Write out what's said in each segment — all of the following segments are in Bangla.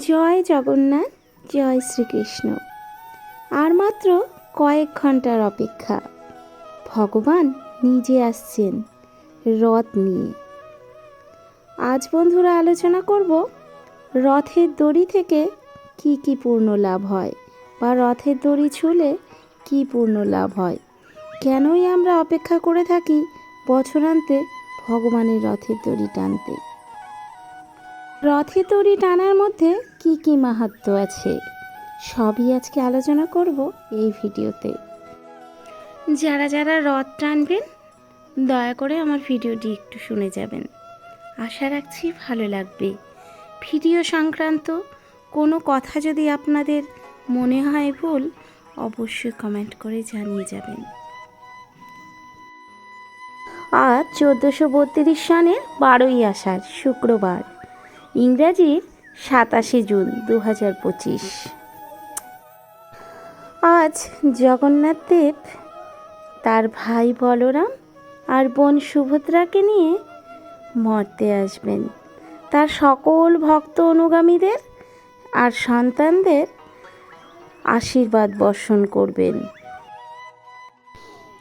জয় জগন্নাথ, জয় শ্রীকৃষ্ণ। আর মাত্র কয়েক ঘণ্টার অপেক্ষা। ভগবান নিজে আসছেন রথ নিয়ে। আজ বন্ধুরা আলোচনা করব রথের দড়ি থেকে কি কি পূর্ণ লাভ হয় বা রথের দড়ি ছুলে কি পূর্ণ লাভ হয়। কেনই আমরা অপেক্ষা করে থাকি বছরান্তে ভগবানের রথের দড়ি টানতে। রথে দড়ি টানার মধ্যে কি কি মাহাত্ম আছে, সবই আজকে আলোচনা করব এই ভিডিওতে। যারা যারা রথ টানবেন, দয়া করে আমার ভিডিওটি একটু শুনে যাবেন। আশা রাখছি ভালো লাগবে। ভিডিও সংক্রান্ত কোনো কথা যদি আপনাদের মনে হয় ভুল, অবশ্যই কমেন্ট করে জানিয়ে যাবেন। আজ চোদ্দোশো বত্রিশ সনের বারোই আষাঢ়, শুক্রবার। ইংরাজির সাতাশে জুন দু হাজার পঁচিশ। আজ জগন্নাথ দেব তার ভাই বলরাম আর বোন সুভদ্রাকে নিয়ে মর্তে আসবেন। তার সকল ভক্ত অনুগামীদের আর সন্তানদের আশীর্বাদ বর্ষণ করবেন।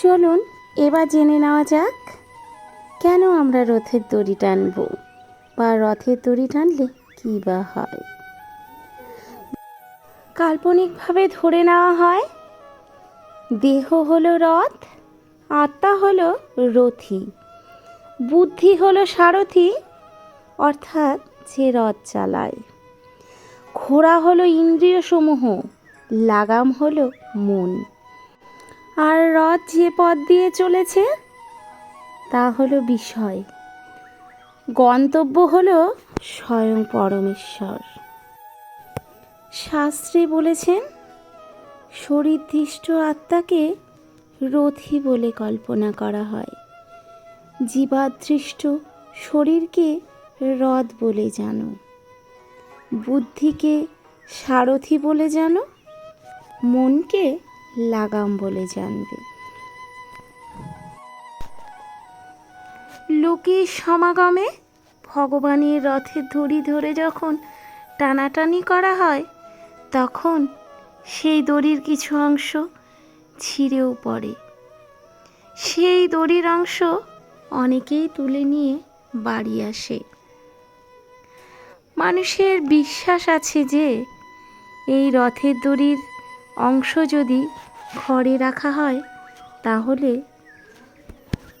চলুন, এবার জেনে নেওয়া যাক, কেন আমরা রথের দড়ি টানবো? বা রথের দড়ি টানলে কী বা হয়? কাল্পনিকভাবে ধরে নেওয়া হয়, দেহ হলো রথ, আত্মা হলো রথি, বুদ্ধি হলো সারথি, অর্থাৎ যে রথ চালায়। ঘোড়া হলো ইন্দ্রিয় সমূহ লাগাম হলো মন। আর রথ যে পথ দিয়ে চলেছে, তা হলো বিষয়। গন্তব্য হল স্বয়ং পরমেশ্বর। শাস্ত্রে বলেছেন শরীরদৃষ্ট আত্মাকে রথি বলে কল্পনা করা হয়। জীবাদৃষ্ট শরীরকে রথ বলে জানো। বুদ্ধিকে সারথি বলে জানো। মনকে লাগাম বলে জানবে। লোকের সমাগমে ভগবানের রথের দড়ি ধরে যখন টানাটানি করা হয়, তখন সেই দড়ির কিছু অংশ ছিঁড়েও পড়ে। সেই দড়ির অংশ অনেকেই তুলে নিয়ে বাড়ি আসে। মানুষের বিশ্বাস আছে যে, এই রথের দড়ির অংশ যদি ঘরে রাখা হয়, তাহলে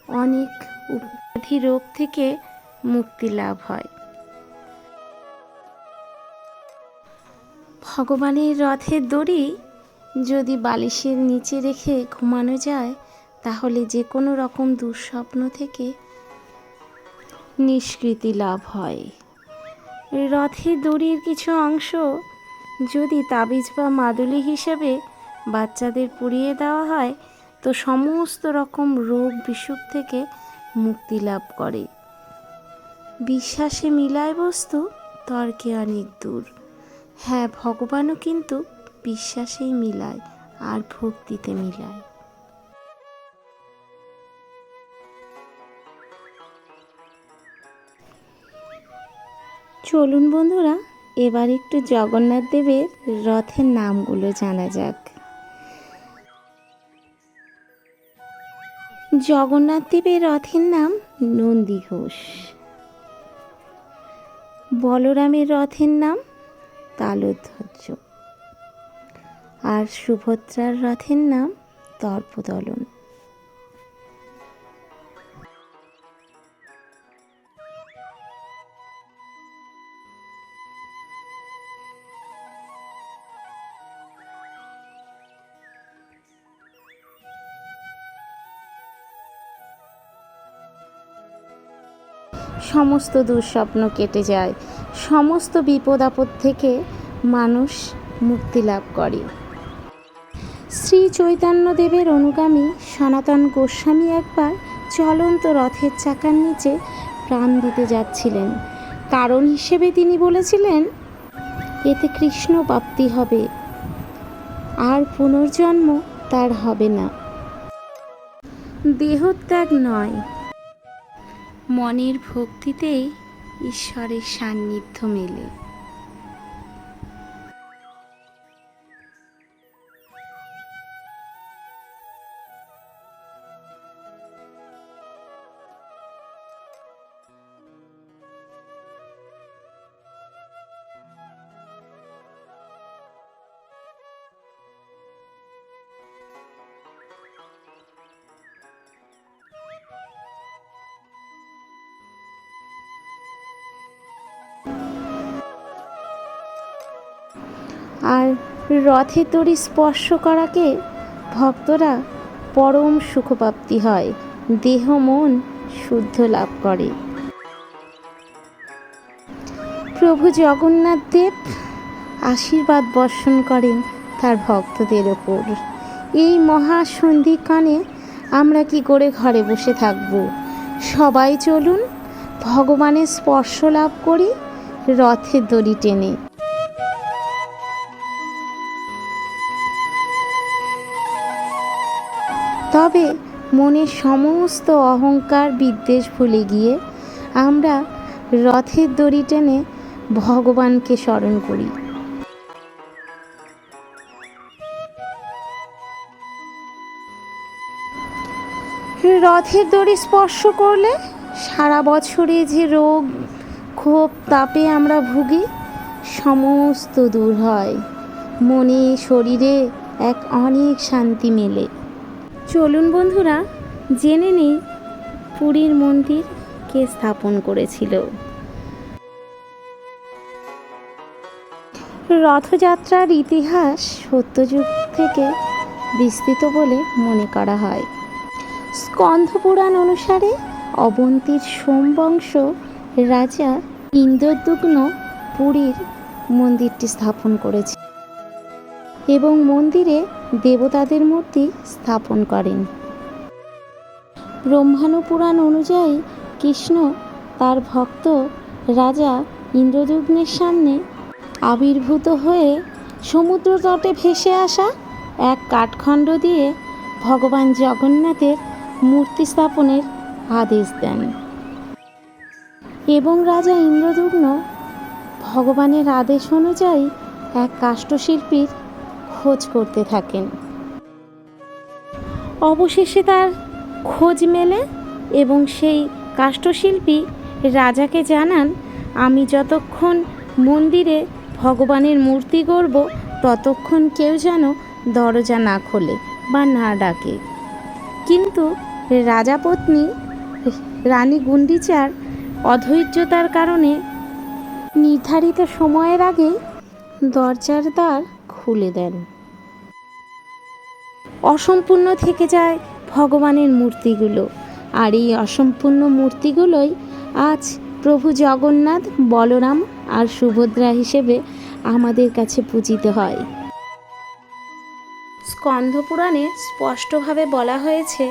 অনেক উপাধি রোগ থেকে মুক্তি লাভ হয়। ভগবানের রথের দড়ি যদি বালিশের নিচে রেখে ঘুমানো যায়, তাহলে যে কোনো রকম দুঃস্বপ্ন থেকে নিষ্কৃতি লাভ হয়। রথের দড়ির কিছু অংশ যদি তাবিজ বা মাদুলি হিসেবে বাচ্চাদের পুড়িয়ে দেওয়া হয়, তো সমস্ত রকম রোগ বিসুখ থেকে মুক্তি লাভ করে। বিশ্বাসে মিলায় বস্তু, তর্কে অনেক দূর। হ্যাঁ ভগবানও কিন্তু বিশ্বাসেই মিলায়, আর ভক্তিতে মিলায়। চলুন বন্ধুরা, এবার একটু জগন্নাথ দেবের রথের নামগুলো জানা যাক। জগন্নাথ দেবের রথের নাম নন্দী ঘোষ। বলরামের রথের নাম তালধ্বজ। আর সুভদ্রার রথের নাম দর্পদলন সমস্ত দুঃস্বপ্ন কেটে যায়। সমস্ত বিপদ আপদ থেকে মানুষ মুক্তি লাভ করে। শ্রী চৈতন্যদেবের অনুগামী সনাতন গোস্বামী একবার চলন্ত রথের চাকার নিচে প্রাণ দিতে যাচ্ছিলেন। কারণ হিসেবে তিনি বলেছিলেন, এতে কৃষ্ণ প্রাপ্তি হবে, আর পুনর্জন্ম তার হবে না। দেহত্যাগ নয় মনের ভক্তিতেই ঈশ্বরের সান্নিধ্য মেলে। আর রথের দড়ি স্পর্শ করাকে ভক্তরা পরম সুখপ্রাপ্তি হয়। দেহ, মন শুদ্ধ লাভ করে। প্রভু জগন্নাথ দেব আশীর্বাদ বর্ষণ করেন তার ভক্তদের ওপর। এই মহাসন্ধিক্ষণে আমরা কি করে ঘরে বসে থাকব? সবাই চলুন, ভগবানের স্পর্শ লাভ করি, রথের দড়ি টেনে। তবে মনের সমস্ত অহংকার বিদ্বেষ ভুলে গিয়ে আমরা রথের দড়ি টেনে ভগবানকে স্মরণ করি। রথের দড়ি স্পর্শ করলে সারা বছরে যে রোগ, ক্ষোভ, তাপে আমরা ভুগি, সমস্ত দূর হয়। মনে, শরীরে এক অনেক শান্তি মেলে। চলুন বন্ধুরা, জেনে নেই পুরীর মন্দির কে স্থাপন করেছিল। রথযাত্রার ইতিহাস সত্যযুগ থেকে বিস্তৃত বলে মনে করা হয়। স্কন্ধ পুরাণ অনুসারে অবন্তীর সোমবংশ রাজা ইন্দ্রদুগ্ন পুরীর মন্দিরটি স্থাপন করেছে এবং মন্দিরে দেবতাদের মূর্তি স্থাপন করেন। ব্রহ্মাণু পুরাণ অনুযায়ী কৃষ্ণ তার ভক্ত রাজা ইন্দ্রদুগ্নের সামনে আবির্ভূত হয়ে সমুদ্র তটে ভেসে আসা এক কাঠখণ্ড দিয়ে ভগবান জগন্নাথের মূর্তি স্থাপনের আদেশ দেন। এবং রাজা ইন্দ্রদুগ্ন ভগবানের আদেশ অনুযায়ী এক কাষ্ঠশিল্পীর খোঁজ করতে থাকেন। অবশেষে তার খোঁজ মেলে এবং সেই কাষ্ঠশিল্পী রাজাকে জানান, আমি যতক্ষণ মন্দিরে ভগবানের মূর্তি গড়ব, ততক্ষণ কেউ যেন দরজা না খোলে বা না ডাকে। কিন্তু রাজাপত্নী রানী গুন্ডিচার অধৈর্যতার কারণে নির্ধারিত সময়ের আগে দরজার দ্বার খুলে দেন। অসম্পূর্ণ থেকে যায় ভগবানের মূর্তিগুলো। আর এই অসম্পূর্ণ মূর্তিগুলোই আজ প্রভু জগন্নাথ, বলরাম আর সুভদ্রা হিসেবে আমাদের কাছে পূজিত হয়। স্কন্ধ পুরাণে স্পষ্টভাবে বলা হয়েছে,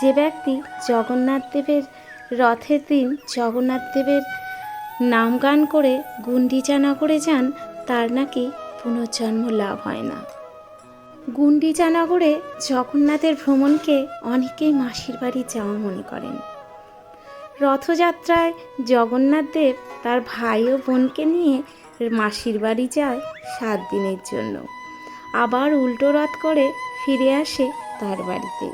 যে ব্যক্তি জগন্নাথ দেবের রথের দিন জগন্নাথ দেবের নাম গান করে গুন্ডিচা না করে যান, তার নাকি পুনর্জন্ম লাভ হয় না। গুন্ডিচা নগরে জগন্নাথের ভ্রমণকে অনেকেই মাসির বাড়ি যাওয়া মনে করেন। রথযাত্রায় জগন্নাথদেব তার ভাই ও বোনকে নিয়ে মাসির বাড়ি যায় সাত দিনের জন্য। আবার উল্টো রথ করে ফিরে আসে তার বাড়িতে।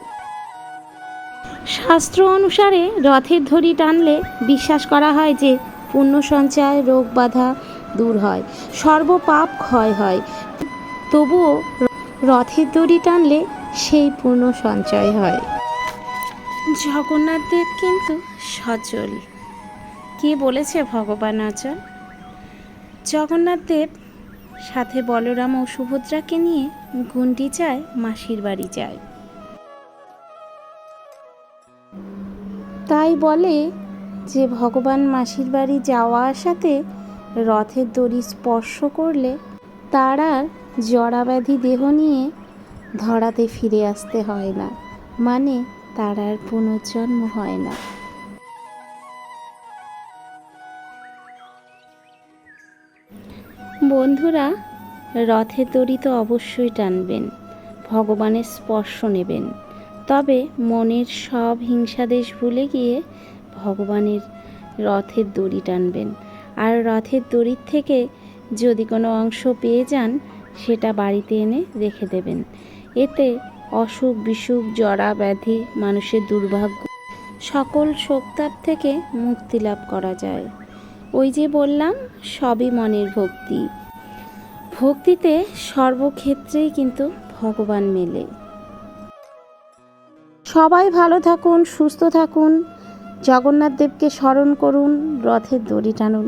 শাস্ত্র অনুসারে রথের ধরি টানলে বিশ্বাস করা হয় যে পুণ্য সঞ্চয় রোগ বাধা দূর হয়। সর্বপাপ ক্ষয় হয়। তবুও রথের দড়ি টানলে সেই পূর্ণ সঞ্চয় হয়। জগন্নাথ দেব কিন্তু সচল কে বলেছে ভগবান অচল জগন্নাথ দেব সাথে বলরাম ও সুভদ্রাকে নিয়ে গুন্ডিচায় মাসির বাড়ি যায়। তাই বলে যে ভগবান মাসির বাড়ি যাওয়া আসাতে রথের দড়ি স্পর্শ করলে তার আর জড়াব্যাধি দেহ নিয়ে ধরাতে ফিরে আসতে হয় না। মানে তার আর পুনর্জন্ম হয় না। বন্ধুরা, রথের দড়ি তো অবশ্যই টানবেন, ভগবানের স্পর্শ নেবেন। তবে মনের সব হিংসাদেশ ভুলে গিয়ে ভগবানের রথের দড়ি টানবেন। আর রথের দড়ির থেকে যদি কোনো অংশ পেয়ে যান, সেটা বাড়িতে এনে রেখে দেবেন। এতে অসুখ, বিসুখ, জরা, ব্যাধি, মানুষের দুর্ভাগ্য, সকল শোকতাপ থেকে মুক্তি লাভ করা যায়। ওই যে বললাম, সবই মনের ভক্তি। ভক্তিতে সর্বক্ষেত্রেই কিন্তু ভগবান মেলে। সবাই ভালো থাকুন, সুস্থ থাকুন। জগন্নাথ দেবকে স্মরণ করুন, রথের দড়ি টানুন।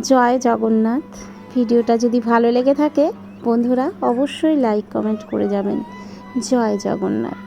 জয় জগন্নাথ। ভিডিওটা যদি ভালো লেগে থাকে, বন্ধুরা অবশ্যই লাইক কমেন্ট করে যাবেন। জয় জগন্নাথ।